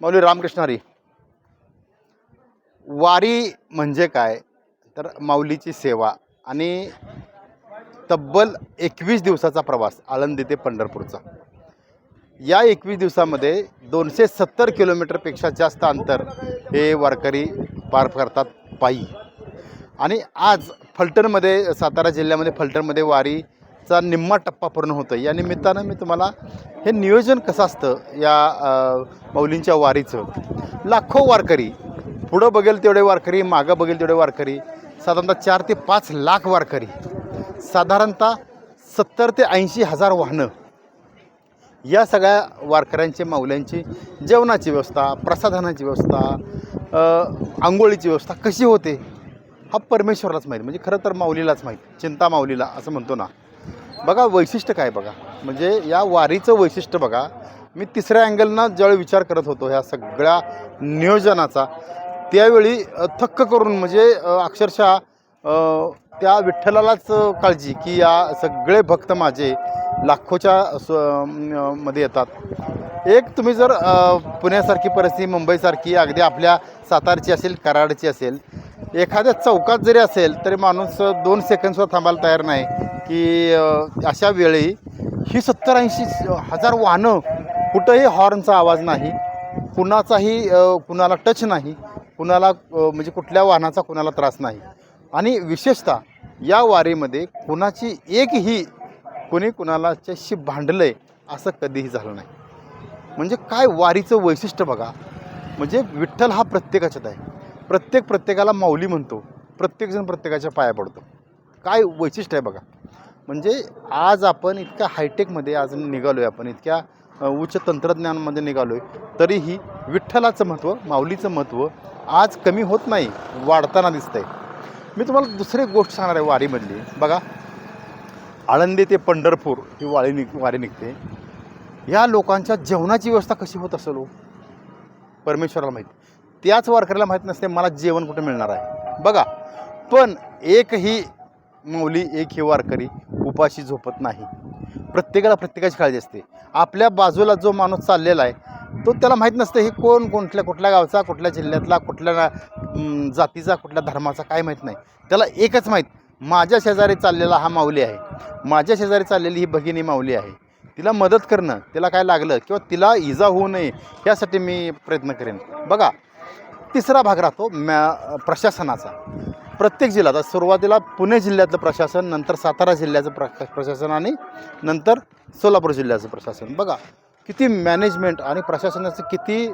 माऊली रामकृष्ण हरी. वारी म्हणजे काय? तर माऊलीची सेवा आणि तब्बल एकवीस दिवसाचा प्रवास आळंदी ते पंढरपूरचा. या एकवीस दिवसामध्ये दोनशे सत्तर किलोमीटरपेक्षा जास्त अंतर हे वारकरी पार करतात पायी. आणि आज फलटणमध्ये सातारा जिल्ह्यामध्ये फलटणमध्ये वारी चा निम्मा टप्पा पूर्ण होतो या निमित्तानं मी तुम्हाला हे नियोजन कसं असतं या मौलींच्या माऊलींच्या वारीचं? लाखो वारकरी पुढं बघेल तेवढे वारकरी मागं बघेल तेवढे वारकरी साधारणतः चार ते पाच लाख वारकरी साधारणतः सत्तर ते ऐंशी हजार वाहनं. या सगळ्या वारकऱ्यांची माऊल्यांची जेवणाची व्यवस्था प्रसाधनाची व्यवस्था आंघोळीची व्यवस्था कशी होते हा परमेश्वरालाच माहीत. म्हणजे खरं तर माऊलीलाच माहीत. चिंता माऊलीला असं म्हणतो ना. बघा वैशिष्ट्य काय बघा? म्हणजे या वारीचं वैशिष्ट्य बघा. मी तिसऱ्या अँगलनं ज्यावेळी विचार करत होतो ह्या सगळ्या नियोजनाचा त्यावेळी थक्क करून म्हणजे अक्षरशः त्या विठ्ठलालाच काळजी की या सगळे भक्त माझे लाखोच्या स्वमध्ये येतात. एक तुम्ही जर पुण्यासारखी परिस्थिती मुंबईसारखी अगदी आपल्या सातारची असेल कराडची असेल एखाद्या चौकात जरी असेल तरी माणूस दोन सेकंडसुद्धा थांबायला तयार नाही. की अशा वेळी ही सत्तर ऐंशी हजार वाहनं कुठंही हॉर्नचा आवाज नाही कुणाचाही कुणाला टच नाही कुणाला म्हणजे कुठल्या वाहनाचा कुणाला त्रास नाही. आणि विशेषतः या वारीमध्ये कुणाची एकही कोणी कुणालाच्याशी भांडलं आहे असं कधीही झालं नाही. म्हणजे काय वारीचं वैशिष्ट्य बघा. म्हणजे विठ्ठल हा प्रत्येकाच्यात आहे. प्रत्येक प्रत्येकाला माऊली म्हणतो. प्रत्येकजण प्रत्येकाच्या पाया पडतो. काय वैशिष्ट्य आहे बघा. म्हणजे आज आपण इतक्या हायटेकमध्ये आज निघालो आहे आपण इतक्या उच्च तंत्रज्ञानामध्ये निघालो आहे तरीही विठ्ठलाचं महत्त्व माऊलीचं महत्त्व आज कमी होत नाही वाढताना दिसतंय. मी तुम्हाला दुसरी गोष्ट सांगणार आहे वारीमधली. बघा आळंदी ते पंढरपूर ही वारी निघ वारी निघते. या लोकांच्या जेवणाची व्यवस्था कशी होत असेल हो? परमेश्वराला माहीत. त्याच वारकऱ्याला माहीत नसते मला जेवण कुठं मिळणार आहे. बघा पण एकही मौली एक ही वारकरी उपाशी झोपत नाही. प्रत्येकाला प्रत्येकाची काळजी असते. आपल्या बाजूला जो माणूस चाललेला आहे तो त्याला माहीत नसतं हे कोण कोणत्या कुठल्या गावचा कुठल्या जिल्ह्यातला कुठल्या जातीचा कुठल्या धर्माचा काय माहीत नाही. त्याला एकच माहीत माझ्या शेजारी चाललेला हा माऊली आहे. माझ्या शेजारी चाललेली ही भगिनी माऊली आहे. तिला मदत करणं तिला काय लागलं किंवा तिला इजा होऊ नये यासाठी मी प्रयत्न करेन. बघा तिसरा भाग राहतो मॅ प्रशासनाचा. प्रत्येक जिल्ह्यात आता सुरुवातीला पुणे जिल्ह्यातलं प्रशासन नंतर सातारा जिल्ह्याचं प्र प्रशासन आणि नंतर सोलापूर जिल्ह्याचं प्रशासन. बघा किती मॅनेजमेंट आणि प्रशासनाचं किती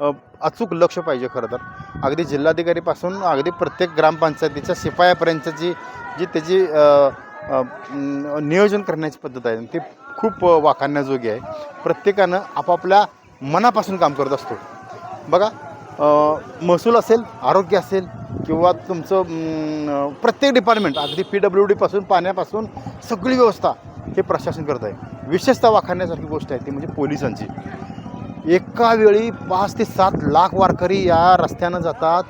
अचूक लक्ष पाहिजे खरं तर. अगदी जिल्हाधिकारीपासून अगदी प्रत्येक ग्रामपंचायतीच्या शिपायापर्यंतची जी त्याची नियोजन करण्याची पद्धत आहे ती खूप वाखाणण्याजोगी आहे. प्रत्येकानं आपापल्या मनापासून काम करत असतो. बघा महसूल असेल आरोग्य असेल किंवा तुमचं प्रत्येक डिपार्टमेंट अगदी पी डब्ल्यू डीपासून पाण्यापासून सगळी व्यवस्था हे प्रशासन करत आहे. विशेषतः वाखाणण्यासारखी गोष्ट आहे ती म्हणजे पोलिसांची. एका वेळी पाच ते सात लाख वारकरी या रस्त्यानं जातात.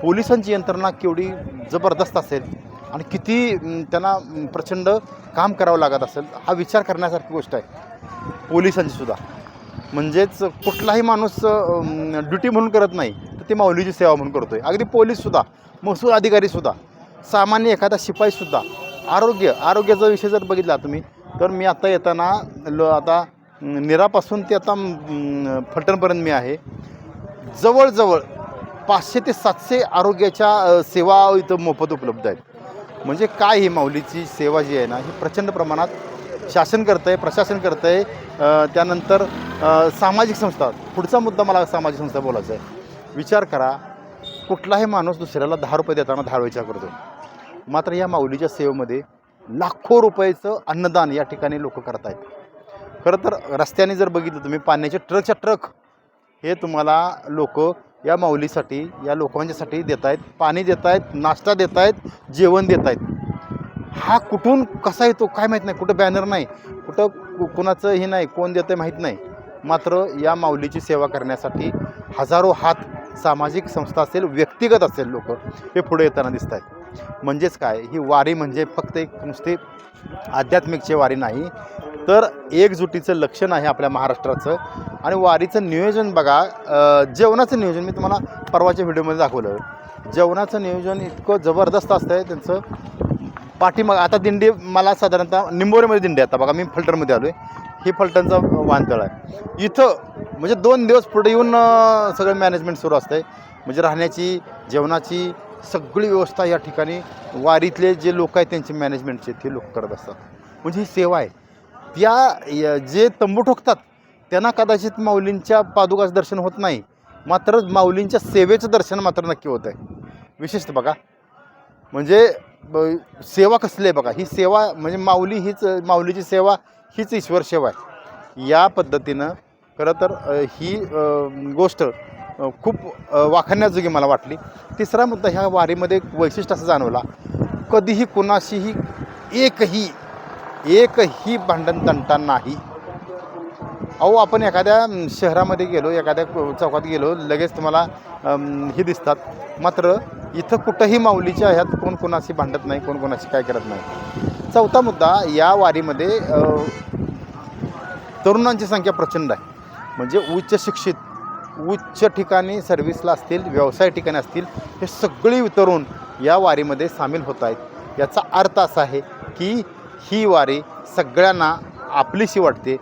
पोलिसांची यंत्रणा केवढी जबरदस्त असेल आणि किती त्यांना प्रचंड काम करावं लागत असेल हा विचार करण्यासारखी गोष्ट आहे. पोलिसांची सुद्धा. म्हणजेच कुठलाही माणूस ड्युटी म्हणून करत नाही तर ती माऊलीची सेवा म्हणून करतो आहे अगदी पोलीससुद्धा महसूल अधिकारीसुद्धा सामान्य एखादा शिपाईसुद्धा आरोग्य आरोग्याचा विषय जर बघितला तुम्ही तर मी आता येताना ल आता निरापासून ते आता फलटणपर्यंत मी आहे. जवळजवळ पाचशे ते सातशे आरोग्याच्या सेवा इथं मोफत उपलब्ध आहेत. म्हणजे काय ही माऊलीची सेवा जी आहे ना ही प्रचंड प्रमाणात शासन करतं आहे प्रशासन करतं आहे त्यानंतर सामाजिक संस्था. पुढचा मुद्दा मला सामाजिक संस्था बोलायचा आहे. विचार करा कुठलाही माणूस दुसऱ्याला दहा रुपये देताना दहा विचार करतो. मात्र या माऊलीच्या सेवेमध्ये लाखो रुपयाचं अन्नदान या ठिकाणी लोक करत आहेत खरं तर रस्त्याने जर बघितलं तुम्ही पाण्याचे ट्रकच्या ट्रक हे तुम्हाला लोक या माऊलीसाठी या लोकांच्यासाठी देत आहेत पाणी देत आहेत नाश्ता देत आहेत जेवण देत आहेत हा कुठून कसा येतो काय माहीत नाही. कुठं बॅनर नाही कुठं कुणाचं हे नाही कोण देतं माहीत नाही. मात्र या माऊलीची सेवा करण्यासाठी हजारो हात सामाजिक संस्था असेल व्यक्तिगत असेल लोक हे पुढे येताना दिसत आहेत म्हणजेच काय? ही वारी म्हणजे फक्त एक नुसती आध्यात्मिकची वारी नाही तर एकजुटीचं लक्षण आहे आपल्या महाराष्ट्राचं. आणि वारीचं नियोजन बघा जेवणाचं नियोजन मी तुम्हाला परवाच्या व्हिडिओमध्ये दाखवलं. जेवणाचं नियोजन इतकं जबरदस्त असतं आहे त्यांचं पाठीमाग आता दिंडी मला साधारणतः निंबोरीमध्ये दिंडी आता बघा मी फलटणमध्ये आलो आहे ही फलटणचं वानतळ आहे. इथं म्हणजे दोन दिवस पुढे येऊन सगळं मॅनेजमेंट सुरू असतं आहे म्हणजे राहण्याची जेवणाची सगळी व्यवस्था या ठिकाणी वारीतले जे लोक आहेत त्यांचे मॅनेजमेंटचे ते लोक करत असतात. म्हणजे ही सेवा आहे. त्या जे तंबू ठोकतात त्यांना कदाचित माऊलींच्या पादुकाचं दर्शन होत नाही. मात्र माऊलींच्या सेवेचं दर्शन मात्र नक्की होतं आहे विशेषतः बघा. म्हणजे सेवा कसली आहे बघा? ही सेवा म्हणजे माऊली हीच माऊलीची सेवा हीच ईश्वर सेवा आहे. या पद्धतीनं खरं तर ही गोष्ट खूप वाखाण्याजोगी मला वाटली. तिसरा मुद्दा ह्या वारीमध्ये एक वैशिष्ट्य असं जाणवला. कधीही कुणाशीही एकही एकही भांडण तंटा नाही. अहो आपण एखाद्या शहरामध्ये गेलो एखाद्या चौकात गेलो लगेच तुम्हाला हे दिसतात. मात्र इथं कुठंही माऊलीच्या ह्यात कोण कोणाशी भांडत नाही कोण कोणाशी काय करत नाही. चौथा मुद्दा या वारीमध्ये तरुणांची संख्या प्रचंड आहे. म्हणजे उच्च शिक्षित उच्च ठिकाणी सर्व्हिसला असतील व्यवसाय ठिकाणी असतील हे सगळी तरुण या वारीमध्ये सामील होत आहेत. याचा अर्थ असा आहे की ही वारी सगळ्यांना आपलीशी वाटते.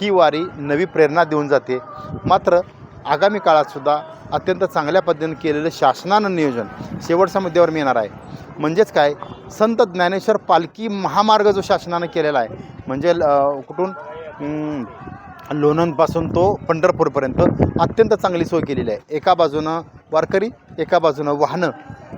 ही वारी नवी प्रेरणा देऊन जाते. मात्र आगामी काळातसुद्धा अत्यंत चांगल्या पद्धतीने केलेलं शासनानं नियोजन शेवटच्या मुद्द्यावर मी येणार आहे. म्हणजेच काय? संत ज्ञानेश्वर पालखी महामार्ग जो शासनानं केलेला आहे म्हणजे कुठून? लोणंदपासून तो पंढरपूरपर्यंत अत्यंत चांगली सोय केलेली आहे. एका बाजूनं वारकरी एका बाजूनं वाहनं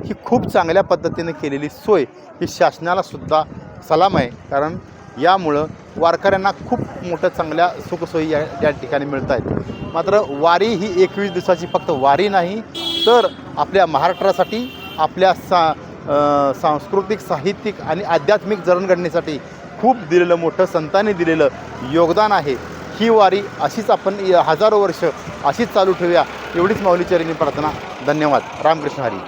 ही खूप चांगल्या पद्धतीनं केलेली सोय ही शासनालासुद्धा सलाम आहे. कारण यामुळं वारकऱ्यांना खूप मोठ्या चांगल्या सुखसोयी या या ठिकाणी मिळत आहेत मात्र वारी ही एकवीस दिवसाची फक्त वारी नाही तर आपल्या महाराष्ट्रासाठी आपल्या सा सांस्कृतिक साहित्यिक आणि आध्यात्मिक जडणघडणीसाठी खूप दिलेलं मोठं संतांनी दिलेलं योगदान आहे. ही वारी अशीच आपण हजारो वर्ष अशीच चालू ठेवूया. एवढीच माऊलीचरणी प्रार्थना. धन्यवाद. रामकृष्ण हरी.